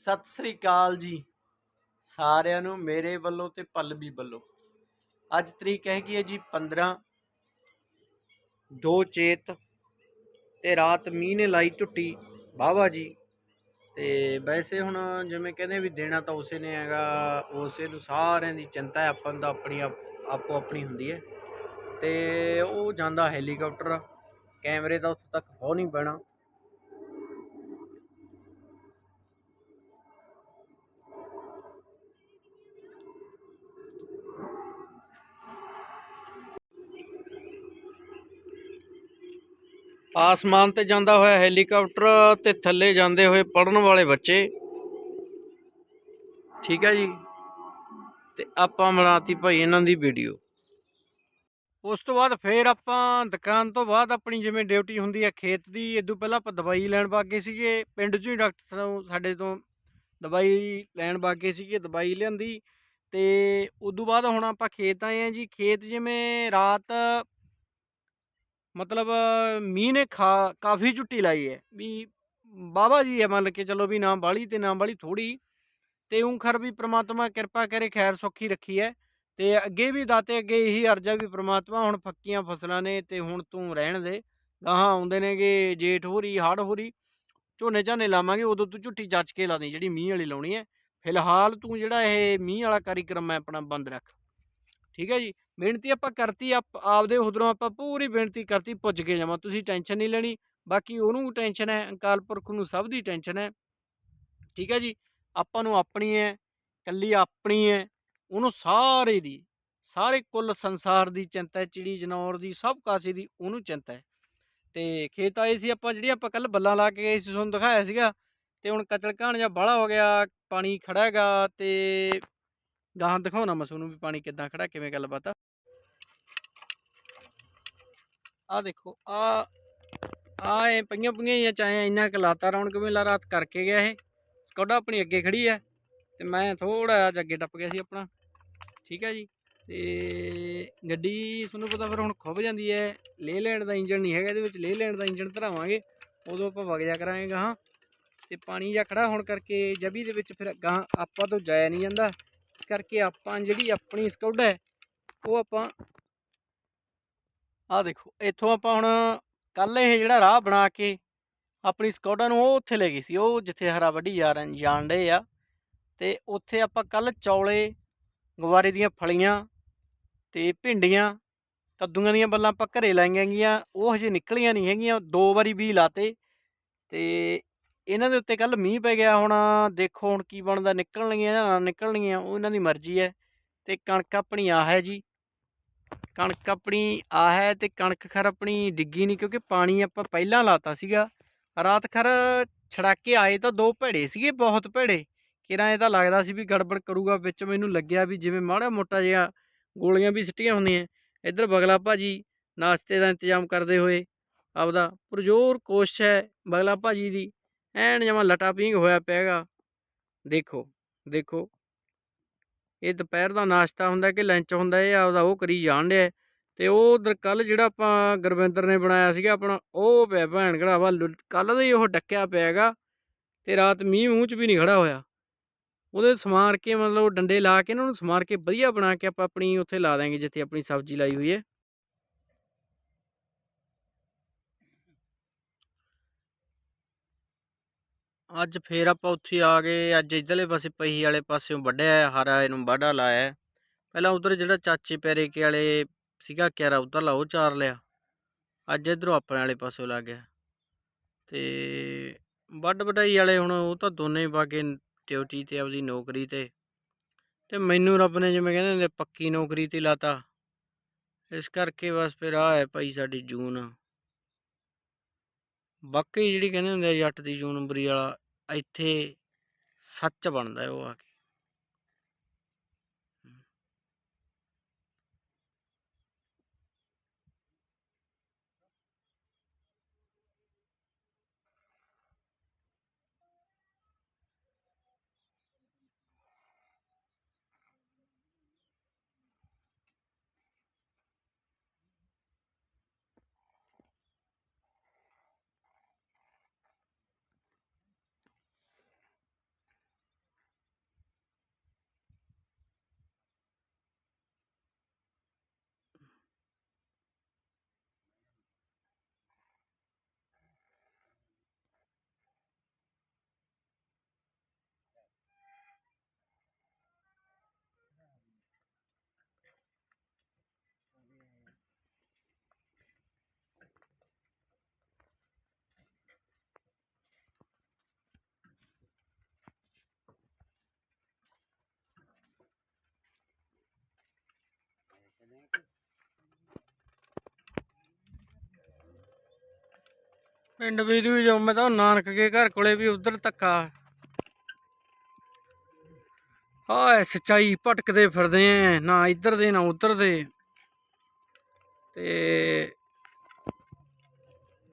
ਸਤਿ ਸ੍ਰੀ ਅਕਾਲ ਜੀ। ਸਾਰਿਆਂ ਨੂੰ ਮੇਰੇ ਵੱਲੋਂ ਤੇ ਪੱਲਵੀ ਵੱਲੋਂ। ਅੱਜ ਤਰੀਕ ਹੈਗੀ ਹੈ ਜੀ 15 ਦੋ ਚੇਤ ਤੇ ਰਾਤ ਮੀਂਹ ਨੇ ਲਾਈ ਝੁੱਟੀ। ਵਾਹਵਾ ਜੀ। ਤੇ ਵੈਸੇ ਹੁਣ ਜਿਵੇਂ ਕਹਿੰਦੇ ਵੀ ਦੇਣਾ ਤਾਂ ਉਸੇ ਨੇ ਹੈਗਾ, ਉਸੇ ਨੂੰ ਸਾਰਿਆਂ ਦੀ ਚਿੰਤਾ ਆਪਾਂ ਦਾ ਆਪਣੀ ਆਪ- ਆਪੋ ਆਪਣੀ ਹੁੰਦੀ ਹੈ। ਤੇ ਉਹ ਜਾਂਦਾ ਹੈਲੀਕਾਪਟਰ, ਕੈਮਰੇ ਦਾ ਉੱਥੇ ਤੱਕ ਹੋ ਨਹੀਂ ਪੈਣਾ। ਆਸਮਾਨ ਤੇ ਜਾਂਦਾ ਹੋਇਆ ਹੈਲੀਕਾਪਟਰ ਤੇ ਥੱਲੇ ਜਾਂਦੇ ਹੋਏ ਪੜਨ ਵਾਲੇ ਬੱਚੇ। ਠੀਕ ਹੈ ਜੀ। ਤੇ ਆਪਾਂ ਬਣਾਤੀ ਭਾਈ ਇਹਨਾਂ ਦੀ ਵੀਡੀਓ। ਉਸ ਤੋਂ ਬਾਅਦ ਫੇਰ ਆਪਾਂ ਦੁਕਾਨ ਤੋਂ ਬਾਅਦ ਆਪਣੀ ਜਿਵੇਂ ਡਿਊਟੀ ਹੁੰਦੀ ਹੈ ਖੇਤ ਦੀ ਇਦੋਂ ਪਹਿਲਾਂ ਆਪਾਂ ਦਵਾਈ ਲੈਣ ਵਾਗੇ ਸੀਗੇ। ਪਿੰਡ 'ਚੋਂ ਹੀ ਡਾਕਟਰ ਤੋਂ ਸਾਡੇ ਤੋਂ ਦਵਾਈ ਲੈਣ ਵਾਗੇ ਸੀਗੇ, ਦਵਾਈ ਲਿਆਂਦੀ। ਤੇ ਉਦੋਂ ਬਾਅਦ ਹੁਣ ਆਪਾਂ ਖੇਤ ਆਏ ਆ ਜੀ। ਖੇਤ ਜਿਵੇਂ ਰਾਤ ਮਤਲਬ ਮੀਂਹ ਨੇ ਖਾ, ਕਾਫੀ ਝੁੱਟੀ ਲਾਈ ਹੈ। ਵੀ ਬਾਬਾ ਜੀ ਹੈ ਮੰਨ ਕੇ ਚਲੋ ਵੀ ਨਾ ਬਾਲੀ ਤੇ ਨਾ ਬਾਲੀ ਥੋੜੀ ਤੇ ਉਂ ਖਰ ਵੀ ਪ੍ਰਮਾਤਮਾ ਕਿਰਪਾ ਕਰੇ, ਖੈਰ ਸੁੱਖੀ ਰੱਖੀ ਹੈ। ਤੇ ਅੱਗੇ ਵੀ ਦਾਤੇ ਅੱਗੇ ਇਹੀ ਅਰਜ਼ਾ ਵੀ ਪ੍ਰਮਾਤਮਾ ਹੁਣ ਫੱਕੀਆਂ ਫਸਲਾਂ ਨੇ ਤੇ ਹੁਣ ਤੂੰ ਰਹਿਣ ਦੇ। ਗਾਹਾਂ ਆਉਂਦੇ ਨੇਗੇ ਜੇਠ ਹੋ ਰਹੀ ਹੜ ਹੋ ਰਹੀ ਝੋਨੇ ਝਾਨੇ ਲਾਵਾਂਗੇ, ਉਦੋਂ ਤੂੰ ਝੁੱਟੀ ਜੱਚ ਕੇ ਲਾ ਦੇ, ਜਿਹੜੀ ਮੀਂਹ ਵਾਲੀ ਲਾਉਣੀ ਹੈ। ਫਿਲਹਾਲ ਤੂੰ ਜਿਹੜਾ ਇਹ ਮੀਂਹ ਵਾਲਾ ਕਾਰਿਕ੍ਰਮ ਹੈ, ਆਪਣਾ ਬੰਦ ਰੱਖ। ਠੀਕ ਹੈ ਜੀ? ਬੇਨਤੀ ਆਪਾਂ ਕਰਤੀ ਆਪਦੇ ਉਧਰੋਂ ਆਪਾਂ ਪੂਰੀ ਬੇਨਤੀ ਕਰਤੀ, ਪੁੱਜ ਕੇ ਜਾਵਾਂ, ਤੁਸੀਂ ਟੈਨਸ਼ਨ ਨਹੀਂ ਲੈਣੀ। ਬਾਕੀ ਉਹਨੂੰ ਟੈਨਸ਼ਨ ਹੈ, ਅਕਾਲ ਪੁਰਖ ਨੂੰ ਸਭ ਦੀ ਟੈਨਸ਼ਨ ਹੈ। ਠੀਕ ਹੈ ਜੀ? ਆਪਾਂ ਨੂੰ ਆਪਣੀ ਹੈ ਕੱਲੀ ਆਪਣੀ ਹੈ, ਉਹਨੂੰ ਸਾਰੇ ਦੀ, ਸਾਰੇ ਕੁੱਲ ਸੰਸਾਰ ਦੀ ਚਿੰਤਾ ਚਿੜੀ ਜਨੌਰ ਦੀ, ਸਭ ਕਾਸੇ ਦੀ ਉਹਨੂੰ ਚਿੰਤਾ ਹੈ। ਤੇ ਖੇਤ ਆਏ ਸੀ ਆਪਾਂ, ਜਿਹੜੀ ਆਪਾਂ ਕੱਲ ਬੱਲਾਂ ਲਾ ਕੇ ਗਏ ਸੀ, ਤੁਹਾਨੂੰ ਦਿਖਾਇਆ ਸੀਗਾ, ਤੇ ਹੁਣ ਕਚਲ ਘਾਣ ਜਾਂ ਬਾਹਲਾ ਹੋ ਗਿਆ, ਪਾਣੀ ਖੜਾ ਹੈਗਾ, ਤੇ ਗਾਹਾਂ ਦਿਖਾਉਣਾ ਮੈਂ ਤੁਹਾਨੂੰ ਵੀ ਪਾਣੀ ਕਿੱਦਾਂ ਖੜਾ ਕਿਵੇਂ ਗੱਲਬਾਤ ਆ। ਆ ਦੇਖੋ ਆ ਆ ਇਹ ਪਈਆਂ ਪਈਆਂ ਹੀ ਆ ਚਾਹੇ ਇੰਨਾ ਕੁ ਲਾਤਾ ਰੌਣਕ ਮੇਲਾ ਰਾਤ ਕਰਕੇ ਗਿਆ ਇਹ। ਸਕੌਡਾ ਆਪਣੀ ਅੱਗੇ ਖੜੀ ਹੈ ਤੇ ਮੈਂ ਥੋੜਾ ਜਿਹਾ ਅੱਗੇ ਟੱਪ ਗਿਆ ਸੀ ਆਪਣਾ। ਠੀਕ ਹੈ ਜੀ, ਤੇ ਗੱਡੀ ਤੁਹਾਨੂੰ ਪਤਾ ਫਿਰ ਹੁਣ ਖੁੱਭ ਜਾਂਦੀ ਹੈ ਲੇ ਲੈਂਡ ਦਾ ਇੰਜਣ ਨਹੀਂ ਹੈਗਾ, ਇਹਦੇ ਵਿੱਚ ਲੇ ਲੈਂਡ ਦਾ ਇੰਜਣ ਧਰਾਵਾਂਗੇ। ਉਦੋਂ ਆਪਾਂ ਵਗ ਜਾ ਕਰਾਂਗੇ ਗਾਹਾਂ। ਤੇ ਪਾਣੀ ਜਾਂ ਖੜਾ ਹੋਣ ਕਰਕੇ ਜਬੀ ਦੇ ਵਿੱਚ ਫਿਰ ਗਾਹਾਂ ਆਪਾਂ ਤੋਂ ਜਾਇਆ ਨਹੀਂ ਜਾਂਦਾ। ਇਸ ਕਰਕੇ ਆਪਾਂ ਜਿਹੜੀ ਆਪਣੀ ਸਕੌਡਾ ਹੈ, ਉਹ ਆਪਾਂ ਆਹ ਦੇਖੋ, ਇੱਥੋਂ ਆਪਾਂ ਹੁਣ ਕੱਲ ਇਹ ਜਿਹੜਾ ਰਾਹ ਬਣਾ ਕੇ ਆਪਣੀ ਸਕੌਡਾ ਨੂੰ ਉਹ ਉੱਥੇ ਲੈ ਗਈ ਸੀ, ਉਹ ਜਿੱਥੇ ਹਰਾ ਵੱਢੀ ਜਾ ਰਹੇ ਜਾਣ ਡੇ ਆ। ਤੇ ਉੱਥੇ ਆਪਾਂ ਕੱਲ ਚੌਲੇ ਗਵਾਰੇ ਦੀਆਂ ਫਲੀਆਂ ਤੇ ਭਿੰਡੀਆਂ, ਕੱਦੂਆਂ ਦੀਆਂ ਬੱਲਾਂ ਆਪਾਂ ਘਰੇ ਲਾਈਆਂ ਗਈਆਂ, ਉਹ ਹਜੇ ਨਿਕਲੀਆਂ ਨਹੀਂ ਹੈਗੀਆਂ, ਦੋ ਵਾਰੀ ਵੀ ਲਾਤੇ ਤੇ ਇਹਨਾਂ ਦੇ ਉੱਤੇ ਕੱਲ ਮੀਂਹ ਪੈ ਗਿਆ ਹੁਣ, ਦੇਖੋ ਹੁਣ ਕੀ ਬਣਦਾ, ਨਿਕਲਣਗੀਆਂ ਜਾਂ ਨਾ ਨਿਕਲਣਗੀਆਂ, ਉਹ ਇਹਨਾਂ ਦੀ ਮਰਜ਼ੀ ਹੈ ਤੇ ਕਣਕ ਆਪਣੀ ਆ ਹੈ ਜੀ। ਕਣਕ ਆਪਣੀ ਆ ਹੈ ਤੇ ਕਣਕ ਖਰ ਆਪਣੀ ਡਿੱਗੀ ਨਹੀਂ ਕਿਉਂਕਿ ਪਾਣੀ ਆਪਾਂ ਪਹਿਲਾਂ ਲਾਤਾ ਸੀਗਾ। ਰਾਤ ਖਰ ਛੜਾਕੇ ਆਏ ਤਾਂ ਦੋ ਭੇੜੇ ਸੀਗੇ, ਬਹੁਤ ਭੇੜੇ। ਕਿਰਾਂ ਇਹ ਤਾਂ ਲੱਗਦਾ ਸੀ ਵੀ ਗੜਬੜ ਕਰੂਗਾ, ਵਿੱਚ ਮੈਨੂੰ ਲੱਗਿਆ ਵੀ ਜਿਵੇਂ ਮਾੜਾ ਮੋਟਾ ਜਿਹਾ ਗੋਲੀਆਂ ਵੀ ਸਿੱਟੀਆਂ ਹੁੰਦੀਆਂ। ਇੱਧਰ ਬਗਲਾ ਭਾਜੀ ਨਾਸ਼ਤੇ ਦਾ ਇੰਤਜ਼ਾਮ ਕਰਦੇ ਹੋਏ ਆਪਦਾ ਪੁਰਜੋਰ ਕੋਸ਼ਿਸ਼ ਹੈ ਬਗਲਾ ਭਾਜੀ ਦੀ। ਐਨ ਜਮਾ ਲਟਾ ਪੀਂਗ ਹੋਇਆ ਪਿਆਗਾ ਦੇਖੋ ਦੇਖੋ। ਇਹ ਦੁਪਹਿਰ ਦਾ ਨਾਸ਼ਤਾ ਹੁੰਦਾ ਕਿ ਲੰਚ ਹੁੰਦਾ ਇਹ ਆਪਦਾ ਉਹ ਕਰੀ ਜਾਣ ਡਿਆ ਤੇ ਉਹ ਉਧਰ ਕੱਲ ਜਿਹੜਾ ਆਪਾਂ ਗੁਰਵਿੰਦਰ ਨੇ ਬਣਾਇਆ ਸੀਗਾ ਆਪਣਾ, ਉਹ ਪਿਆ ਭੈਣ ਘੜਾਵਾ ਕੱਲ ਦਾ ਹੀ ਉਹ ਡੱਕਿਆ ਪਿਆਗਾ ਤੇ ਰਾਤ ਮੀਂਹ ਮੂੰਹ ਚ ਵੀ ਨਹੀਂ ਖੜਾ ਹੋਇਆ। ਉਹਦੇ ਸਮਾਰ ਕੇ ਮਤਲਬ ਡੰਡੇ ਲਾ ਕੇ ਇਹਨਾਂ ਨੂੰ ਸਮਾਰ ਕੇ ਵਧੀਆ ਬਣਾ ਕੇ ਆਪਾਂ ਆਪਣੀ ਉੱਥੇ ਲਾ ਦਾਂਗੇ ਜਿੱਥੇ ਆਪਣੀ ਸਬਜ਼ੀ ਲਾਈ ਹੋਈ ਹੈ। ਅੱਜ ਫੇਰ ਆਪਾਂ ਉੱਥੇ ਆ ਗਏ, ਅੱਜ ਇਧਰਲੇ ਪਾਸੇ ਪਹੀ ਵਾਲੇ ਪਾਸਿਓਂ ਵੱਢਿਆ ਹਰਾ ਇਹਨੂੰ ਵਾਢਾ ਲਾਇਆ ਪਹਿਲਾਂ ਉਧਰ ਜਿਹੜਾ ਚਾਚੇ ਪੈਰੇਕੇ ਵਾਲੇ ਸੀਗਾ ਕਿਆਰਾ, ਉਧਰਲਾ ਉਹ ਚਾਰ ਲਿਆ। ਅੱਜ ਇਧਰੋਂ ਆਪਣੇ ਵਾਲੇ ਪਾਸਿਓਂ ਲੱਗ ਗਿਆ। ਤੇ ਵੱਢ ਵਢਾਈ ਵਾਲੇ ਹੁਣ ਉਹ ਤਾਂ ਦੋਨੇ ਬਾਗੇ ਡਿਊਟੀ ਤੇ, ਆਪਦੀ ਨੌਕਰੀ ਤੇ। ਤੇ ਮੈਨੂੰ ਰੱਬ ਨੇ ਜਿਵੇਂ ਕਹਿੰਦੇ ਹੁੰਦੇ, ਪੱਕੀ ਨੌਕਰੀ ਤੇ ਲਾਤਾ। ਇਸ ਕਰਕੇ ਬਸ ਫਿਰ ਆ ਹੈ ਭਾਈ ਸਾਡੀ ਜੂਨ। ਵਾਕਈ ਜਿਹੜੀ ਕਹਿੰਦੇ ਹੁੰਦੇ ਆ ਜੱਟ ਦੀ ਜੂਨ ਬਰੀ ਵਾਲਾ, ਇੱਥੇ ਸੱਚ ਬਣਦਾ ਉਹ ਆ ਕੇ। ਪਿੰਡ ਵੀ ਦੀ ਜੋ ਮੈਂ ਤਾਂ ਨਾਨਕ ਕੇ ਘਰ ਕੋਲੇ ਵੀ ਉਧਰ ਧੱਕਾ। ਹਾਏ ਸੱਚਾਈ ਭਟਕਦੇ ਫਿਰਦੇ ਐ, ਨਾ ਇੱਧਰ ਦੇ ਨਾ ਉੱਧਰ ਦੇ। ਤੇ